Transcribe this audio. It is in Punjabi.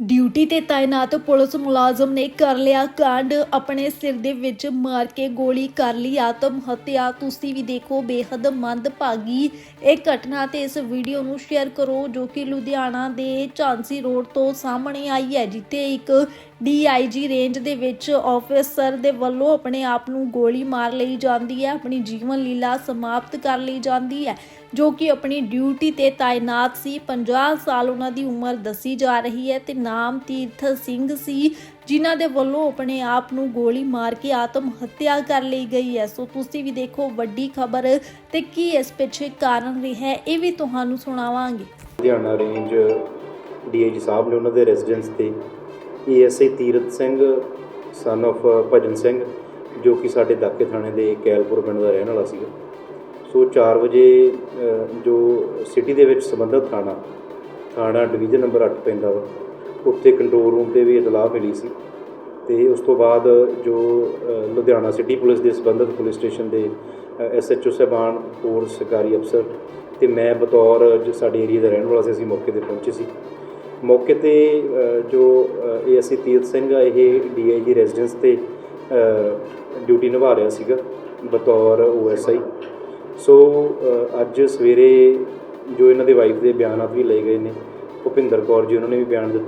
ਡਿਊਟੀ ਤੇ ਤਾਇਨਾਤ ਪੁਲਿਸ ਮੁਲਾਜ਼ਮ ਨੇ ਕਰ ਲਿਆ ਕਾਂਡ। ਆਪਣੇ ਸਿਰ ਦੇ ਵਿੱਚ ਮਾਰ ਕੇ ਗੋਲੀ ਕਰ ਲਈ। ਆਤਮ ਹੱਤਿਆ। ਤੁਸੀਂ ਵੀ ਦੇਖੋ, ਬੇਹੱਦ ਮੰਦਭਾਗੀ ਇਹ ਘਟਨਾ ਤੇ ਇਸ ਵੀਡੀਓ ਨੂੰ ਸ਼ੇਅਰ ਕਰੋ ਜੋ ਕਿ ਲੁਧਿਆਣਾ ਦੇ ਝਾਂਸੀ ਰੋਡ ਤੋਂ ਸਾਹਮਣੇ ਆਈ ਹੈ, ਜਿੱਥੇ ਇੱਕ ਡੀਆਈਜੀ ਰੇਂਜ ਦੇ ਵਿੱਚ ਆਫੀਸਰ ਦੇ ਵੱਲੋਂ ਆਪਣੇ ਆਪ ਨੂੰ ਗੋਲੀ ਮਾਰ ਲਈ ਜਾਂਦੀ ਹੈ, ਆਪਣੀ ਜੀਵਨ ਲੀਲਾ ਸਮਾਪਤ ਕਰ ਲਈ ਜਾਂਦੀ ਹੈ, ਜੋ ਕਿ ਆਪਣੀ ਡਿਊਟੀ ਤੇ ਤਾਇਨਾਤ ਸੀ। 50 ਸਾਲ ਉਹਨਾਂ ਦੀ ਉਮਰ ਦੱਸੀ ਜਾ ਰਹੀ ਹੈ ਤੇ ਨਾਮ ਤੀਰਥ ਸਿੰਘ ਸੀ ਜਿਨ੍ਹਾਂ ਦੇ ਵੱਲੋਂ ਆਪਣੇ ਆਪ ਨੂੰ ਗੋਲੀ ਮਾਰ ਕੇ ਆਤਮ ਹੱਤਿਆ ਕਰ ਲਈ ਗਈ ਹੈ। ਸੋ ਤੁਸੀਂ ਵੀ ਦੇਖੋ ਵੱਡੀ ਖਬਰ ਤੇ ਕੀ ਇਸ ਪਿੱਛੇ ਕਾਰਨ ਰਿਹਾ ਹੈ ਇਹ ਵੀ ਤੁਹਾਨੂੰ ਸੁਣਾਵਾਂਗੇ। ਲੁਧਿਆਣਾ ਰੇਂਜ ਡੀਆਈਜੀ ਸਾਹਿਬ ਨੇ ਉਹਨਾਂ ਦੇ ਰੈਜ਼ੀਡੈਂਸ ਤੇ ASI Tirath Singh son of Bhajan Singh ਜੋ ਕਿ ਸਾਡੇ ਦਾਕੇ ਥਾਣੇ ਦੇ ਕੈਲਪੁਰ ਪਿੰਡ ਦਾ ਰਹਿਣ ਵਾਲਾ ਸੀਗਾ। ਸੋ 4 ਵਜੇ ਅ, ਜੋ ਸਿਟੀ ਦੇ ਵਿੱਚ ਸੰਬੰਧਿਤ ਥਾਣਾ ਥਾਣਾ ਡਿਵੀਜ਼ਨ ਨੰਬਰ 8 ਪੈਂਦਾ ਵਾ। ਉੱਥੇ ਕੰਟਰੋਲ ਰੂਮ ਤੇ ਵੀ ਇਤਲਾਹ ਮਿਲੀ ਸੀ ਤੇ ਉਸ ਤੋਂ ਬਾਅਦ ਜੋ ਲੁਧਿਆਣਾ ਸਿਟੀ ਪੁਲਿਸ ਦੇ ਸੰਬੰਧਿਤ ਪੁਲਿਸ ਸਟੇਸ਼ਨ ਦੇ ਐਸਐਚਓ ਸਾਹਿਬਾਨ ਹੋਰ ਸਰਕਾਰੀ ਅਫਸਰ ਤੇ ਮੈਂ ਬਤੌਰ ਜੋ ਸਾਡੇ ਏਰੀਆ ਦਾ ਰਹਿਣ ਵਾਲਾ ਸੀ ਅਸੀਂ ਮੌਕੇ ਤੇ ਪਹੁੰਚੇ ਸੀ। ਮੌਕੇ ਤੇ ਅ, ਜੋ ਏਐਸਸੀ ਤੀਰਥ ਸਿੰਘ ਆ ਇਹ ਡੀਆਈਜੀ ਰੈਜ਼ੀਡੈਂਸ ਤੇ ਡਿਊਟੀ ਨਿਭਾ ਰਿਹਾ ਸੀਗਾ ਬਤੌਰ ਓਐਸਆਈ ਸੋ ਅੱਜ ਸਵੇਰੇ ਜੋ ਇਹਨਾਂ ਦੇ ਵਾਈਫ ਦੇ ਬਿਆਨਾਤ ਵੀ ਲਏ ਗਏ ਨੇ ਭੁਪਿੰਦਰ ਕੌਰ ਜੀ ਉਹਨਾਂ ਨੇ ਵੀ ਬਿਆਨ ਦਿੱਤੇ